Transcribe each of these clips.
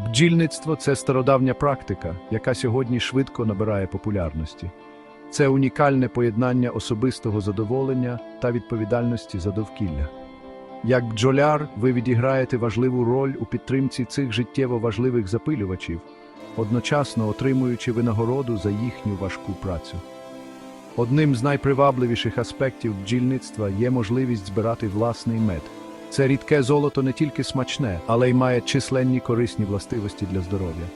Бджільництво це стародавня практика, яка сьогодні швидко набирає популярності. Це унікальне поєднання особистого задоволення та відповідальності за довкілля. Як бджоляр, ви відіграєте важливу роль у підтримці цих життєво важливих запилювачів, одночасно отримуючи винагороду за їхню важку працю. Одним з найпривабливіших аспектів бджільництва є можливість збирати власний мед. Це рідке золото не тільки смачне, але й має численні корисні властивості для здоров'я.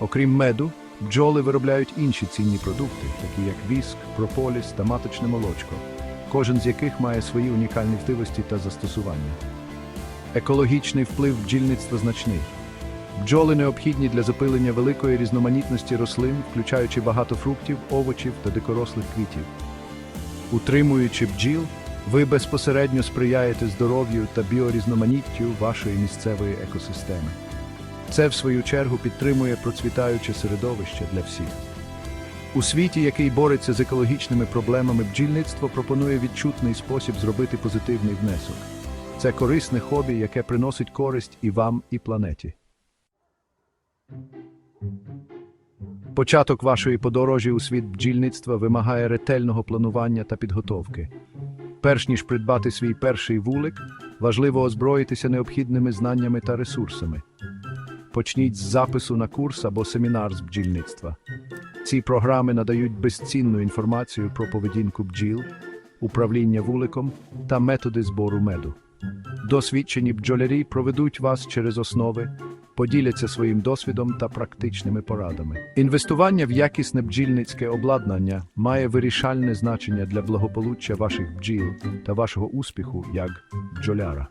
Окрім меду, бджоли виробляють інші цінні продукти, такі як віск, прополіс та маточне молочко, кожен з яких має свої унікальні властивості та застосування. Екологічний вплив бджільництва значний. Бджоли необхідні для запилення великої різноманітності рослин, включаючи багато фруктів, овочів та дикорослих квітів. Утримуючи бджіл, ви безпосередньо сприяєте здоров'ю та біорізноманіттю вашої місцевої екосистеми. Це, в свою чергу, підтримує процвітаюче середовище для всіх. У світі, який бореться з екологічними проблемами, бджільництво пропонує відчутний спосіб зробити позитивний внесок. Це корисне хобі, яке приносить користь і вам, і планеті. Початок вашої подорожі у світ бджільництва вимагає ретельного планування та підготовки. Перш ніж придбати свій перший вулик, важливо озброїтися необхідними знаннями та ресурсами. Почніть з запису на курс або семінар з бджільництва. Ці програми надають безцінну інформацію про поведінку бджіл, управління вуликом та методи збору меду. Досвідчені бджолярі проведуть вас через основи, поділяться своїм досвідом та практичними порадами. Інвестування в якісне бджільницьке обладнання має вирішальне значення для благополуччя ваших бджіл та вашого успіху як бджоляра.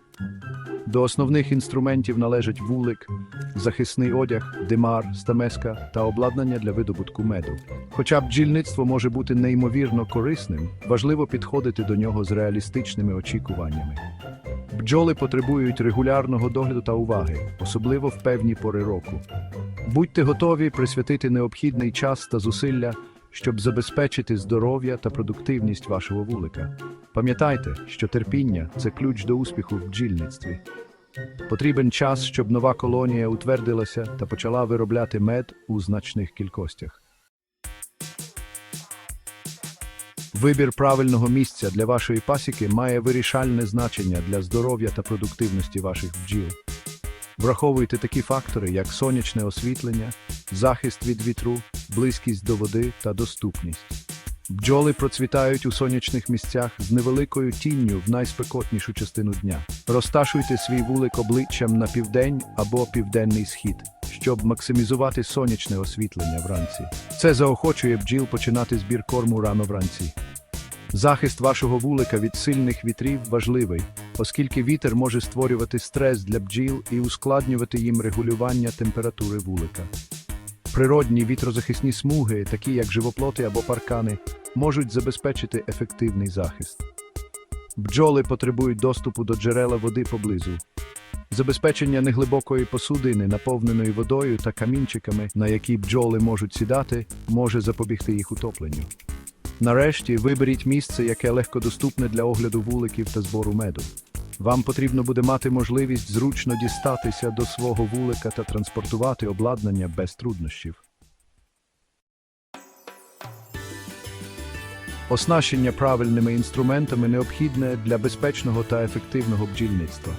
До основних інструментів належать вулик, захисний одяг, димар, стамеска та обладнання для видобутку меду. Хоча бджільництво може бути неймовірно корисним, важливо підходити до нього з реалістичними очікуваннями. Бджоли потребують регулярного догляду та уваги, особливо в певні пори року. Будьте готові присвятити необхідний час та зусилля, щоб забезпечити здоров'я та продуктивність вашого вулика. Пам'ятайте, що терпіння це ключ до успіху в бджільництві. Потрібен час, щоб нова колонія утвердилася та почала виробляти мед у значних кількостях. Вибір правильного місця для вашої пасіки має вирішальне значення для здоров'я та продуктивності ваших бджіл. Враховуйте такі фактори, як сонячне освітлення, захист від вітру, близькість до води та доступність. Бджоли процвітають у сонячних місцях з невеликою тінню в найспекотнішу частину дня. Розташуйте свій вулик обличчям на південь або південний схід, щоб максимізувати сонячне освітлення вранці. Це заохочує бджіл починати збір корму рано вранці. Захист вашого вулика від сильних вітрів важливий, оскільки вітер може створювати стрес для бджіл і ускладнювати їм регулювання температури вулика. Природні вітрозахисні смуги, такі як живоплоти або паркани, можуть забезпечити ефективний захист. Бджоли потребують доступу до джерела води поблизу. Забезпечення неглибокої посудини, наповненої водою та камінчиками, на які бджоли можуть сідати, може запобігти їх утопленню. Нарешті виберіть місце, яке легкодоступне для огляду вуликів та збору меду. Вам потрібно буде мати можливість зручно дістатися до свого вулика та транспортувати обладнання без труднощів. Оснащення правильними інструментами необхідне для безпечного та ефективного бджільництва.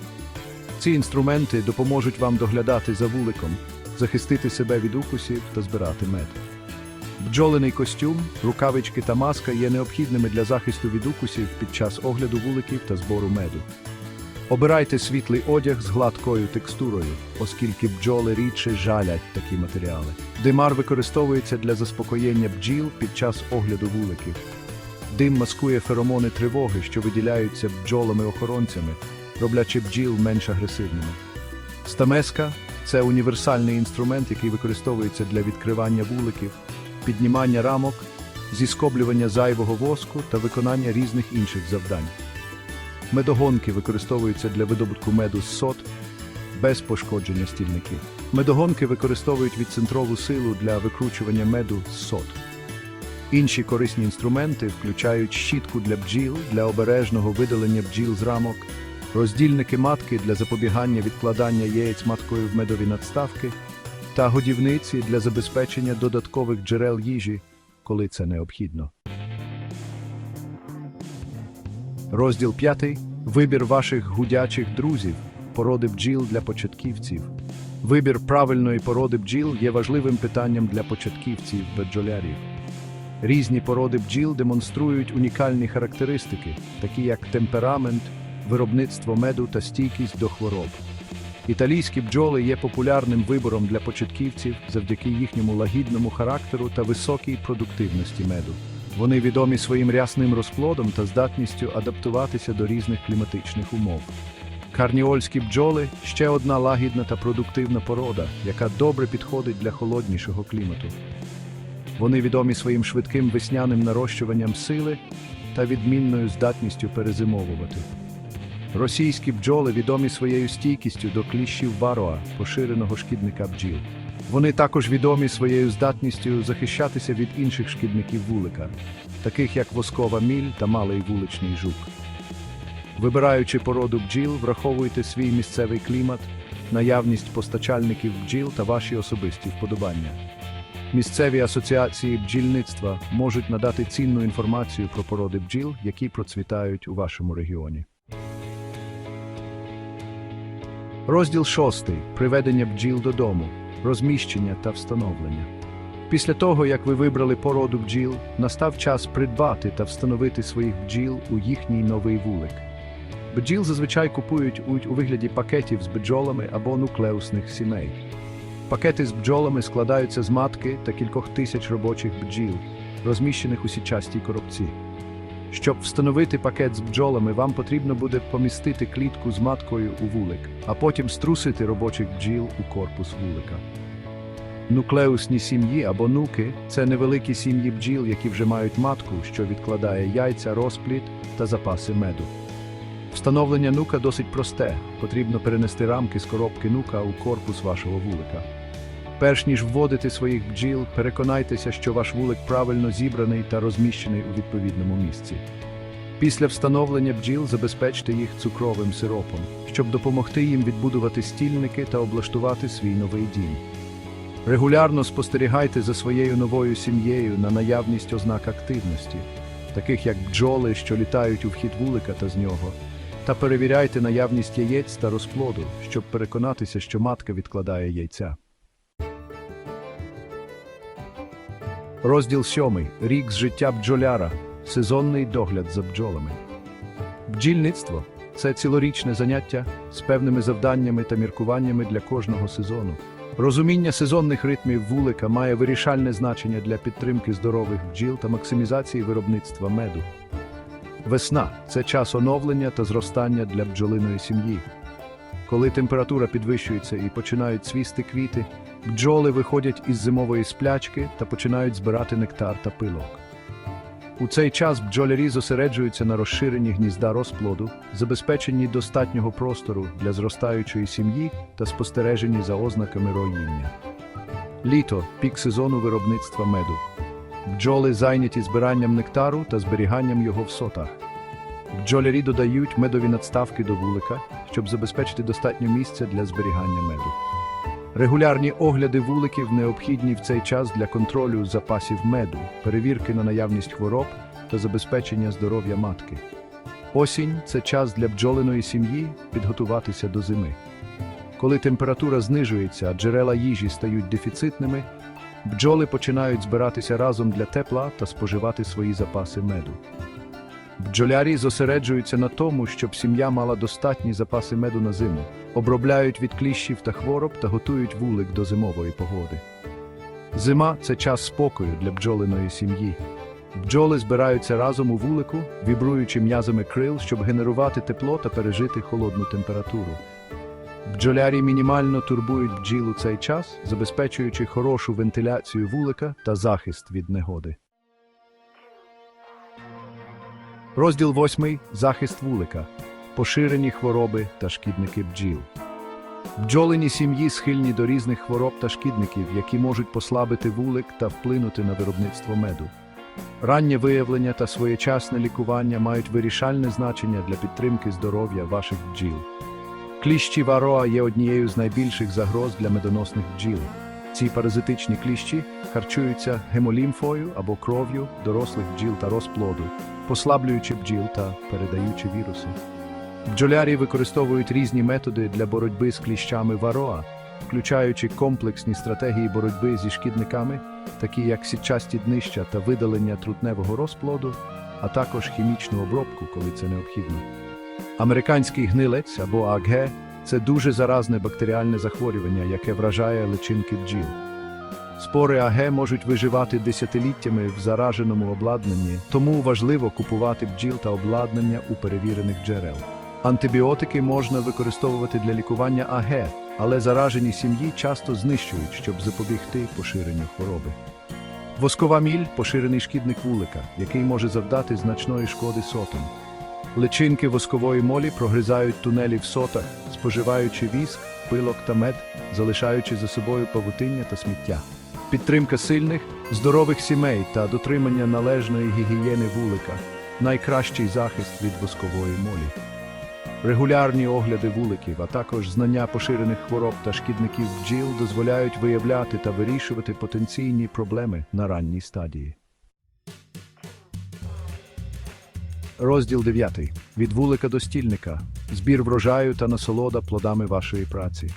Ці інструменти допоможуть вам доглядати за вуликом, захистити себе від укусів та збирати мед. Бджолений костюм, рукавички та маска є необхідними для захисту від укусів під час огляду вуликів та збору меду. Обирайте світлий одяг з гладкою текстурою, оскільки бджоли рідше жалять такі матеріали. Димар використовується для заспокоєння бджіл під час огляду вуликів. Дим маскує феромони тривоги, що виділяються бджолами-охоронцями, роблячи бджіл менш агресивними. Стамеска це універсальний інструмент, який використовується для відкривання вуликів, піднімання рамок, зіскоблювання зайвого воску та виконання різних інших завдань. Медогонки використовуються для видобутку меду з сот без пошкодження стільників. Медогонки використовують відцентрову силу для викручування меду з сот. Інші корисні інструменти включають щітку для бджіл для обережного видалення бджіл з рамок, роздільники матки для запобігання відкладання яєць маткою в медові надставки та годівниці для забезпечення додаткових джерел їжі, коли це необхідно. Розділ 5. Вибір ваших гудячих друзів. Породи бджіл для початківців. Вибір правильної породи бджіл є важливим питанням для початківців бджолярів. Різні породи бджіл демонструють унікальні характеристики, такі як темперамент, виробництво меду та стійкість до хвороб. Італійські бджоли є популярним вибором для початківців завдяки їхньому лагідному характеру та високій продуктивності меду. Вони відомі своїм рясним розплодом та здатністю адаптуватися до різних кліматичних умов. Карніольські бджоли ще одна лагідна та продуктивна порода, яка добре підходить для холоднішого клімату. Вони відомі своїм швидким весняним нарощуванням сили та відмінною здатністю перезимовувати. Російські бджоли відомі своєю стійкістю до кліщів вароа, поширеного шкідника бджіл. Вони також відомі своєю здатністю захищатися від інших шкідників вулика, таких як воскова міль та малий вуличний жук. Вибираючи породу бджіл, враховуйте свій місцевий клімат, наявність постачальників бджіл та ваші особисті вподобання. Місцеві асоціації бджільництва можуть надати цінну інформацію про породи бджіл, які процвітають у вашому регіоні. Розділ 6. Приведення бджіл додому, розміщення та встановлення. Після того, як ви вибрали породу бджіл, настав час придбати та встановити своїх бджіл у їхній новий вулик. Бджіл зазвичай купують у, вигляді пакетів з бджолами або нуклеусних сімей. Пакети з бджолами складаються з матки та кількох тисяч робочих бджіл, розміщених у січастій коробці. Щоб встановити пакет з бджолами, вам потрібно буде помістити клітку з маткою у вулик, а потім струсити робочих бджіл у корпус вулика. Нуклеусні сім'ї або нуки це невеликі сім'ї бджіл, які вже мають матку, що відкладає яйця, розплід та запаси меду. Встановлення нука досить просте. Потрібно перенести рамки з коробки нука у корпус вашого вулика. Перш ніж вводити своїх бджіл, переконайтеся, що ваш вулик правильно зібраний та розміщений у відповідному місці. Після встановлення бджіл забезпечте їх цукровим сиропом, щоб допомогти їм відбудувати стільники та облаштувати свій новий дім. Регулярно спостерігайте за своєю новою сім'єю на наявність ознак активності, таких як бджоли, що літають у вхід вулика та з нього, та перевіряйте наявність яєць та розплоду, щоб переконатися, що матка відкладає яйця. Розділ 7. Рік з життя бджоляра. Сезонний догляд за бджолами. Бджільництво це цілорічне заняття з певними завданнями та міркуваннями для кожного сезону. Розуміння сезонних ритмів вулика має вирішальне значення для підтримки здорових бджіл та максимізації виробництва меду. Весна це час оновлення та зростання для бджолиної сім'ї. Коли температура підвищується і починають цвісти квіти, бджоли виходять із зимової сплячки та починають збирати нектар та пилок. У цей час бджолярі зосереджуються на розширенні гнізда розплоду, забезпеченні достатнього простору для зростаючої сім'ї та спостереженні за ознаками роїння. Літо пік сезону виробництва меду. Бджоли зайняті збиранням нектару та зберіганням його в сотах. Бджолярі додають медові надставки до вулика, щоб забезпечити достатньо місця для зберігання меду. Регулярні огляди вуликів необхідні в цей час для контролю запасів меду, перевірки на наявність хвороб та забезпечення здоров'я матки. Осінь це час для бджолиної сім'ї підготуватися до зими. Коли температура знижується, а джерела їжі стають дефіцитними, бджоли починають збиратися разом для тепла та споживати свої запаси меду. Бджолярі зосереджуються на тому, щоб сім'я мала достатні запаси меду на зиму, обробляють від кліщів та хвороб та готують вулик до зимової погоди. Зима це час спокою для бджолиної сім'ї. Бджоли збираються разом у вулику, вібруючи м'язами крил, щоб генерувати тепло та пережити холодну температуру. Бджолярі мінімально турбують бджіл у цей час, забезпечуючи хорошу вентиляцію вулика та захист від негоди. Розділ 8. Захист вулика. Поширені хвороби та шкідники бджіл. Бджолині сім'ї схильні до різних хвороб та шкідників, які можуть послабити вулик та вплинути на виробництво меду. Раннє виявлення та своєчасне лікування мають вирішальне значення для підтримки здоров'я ваших бджіл. Кліщі вароа є однією з найбільших загроз для медоносних бджіл. Ці паразитичні кліщі харчуються гемолімфою або кров'ю дорослих бджіл та розплоду, послаблюючи бджіл та передаючи віруси. Бджолярі використовують різні методи для боротьби з кліщами вароа, включаючи комплексні стратегії боротьби зі шкідниками, такі як сітчасті днища та видалення трутневого розплоду, а також хімічну обробку, коли це необхідно. Американський гнилець або АГ це дуже заразне бактеріальне захворювання, яке вражає личинки бджіл. Спори АГ можуть виживати десятиліттями в зараженому обладнанні, тому важливо купувати бджіл та обладнання у перевірених джерел. Антибіотики можна використовувати для лікування АГ, але заражені сім'ї часто знищують, щоб запобігти поширенню хвороби. Воскова міль поширений шкідник вулика, який може завдати значної шкоди сотам. Личинки воскової молі прогризають тунелі в сотах, споживаючи віск, пилок та мед, залишаючи за собою павутиння та сміття. Підтримка сильних, здорових сімей та дотримання належної гігієни вулика найкращий захист від воскової молі. Регулярні огляди вуликів, а також знання поширених хвороб та шкідників бджіл дозволяють виявляти та вирішувати потенційні проблеми на ранній стадії. Розділ 9. Від вулика до стільника. Збір врожаю та насолода плодами вашої праці.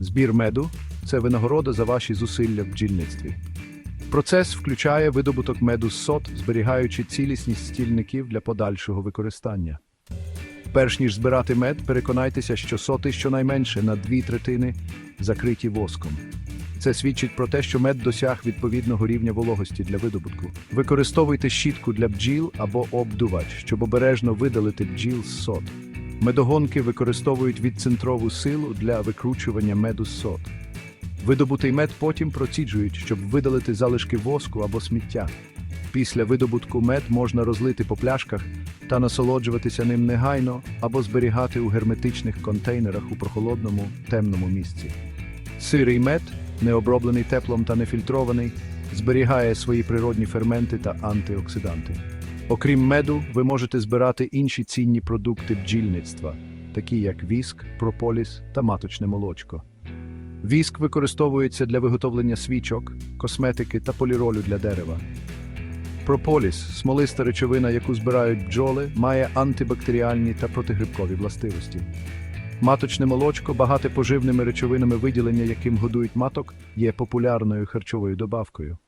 Збір меду це винагорода за ваші зусилля в бджільництві. Процес включає видобуток меду з сот, зберігаючи цілісність стільників для подальшого використання. Перш ніж збирати мед, переконайтеся, що соти щонайменше на дві третини закриті воском. Це свідчить про те, що мед досяг відповідного рівня вологості для видобутку. Використовуйте щітку для бджіл або обдувач, щоб обережно видалити бджіл з сот. Медогонки використовують відцентрову силу для викручування меду з сот. Видобутий мед потім проціджують, щоб видалити залишки воску або сміття. Після видобутку мед можна розлити по пляшках та насолоджуватися ним негайно або зберігати у герметичних контейнерах у прохолодному, темному місці. Сирий мед, необроблений теплом та нефільтрований, зберігає свої природні ферменти та антиоксиданти. Окрім меду, ви можете збирати інші цінні продукти бджільництва, такі як віск, прополіс та маточне молочко. Віск використовується для виготовлення свічок, косметики та поліролю для дерева. Прополіс смолиста речовина, яку збирають бджоли, має антибактеріальні та протигрибкові властивості. Маточне молочко, багате поживними речовинами виділення, яким годують маток, є популярною харчовою добавкою.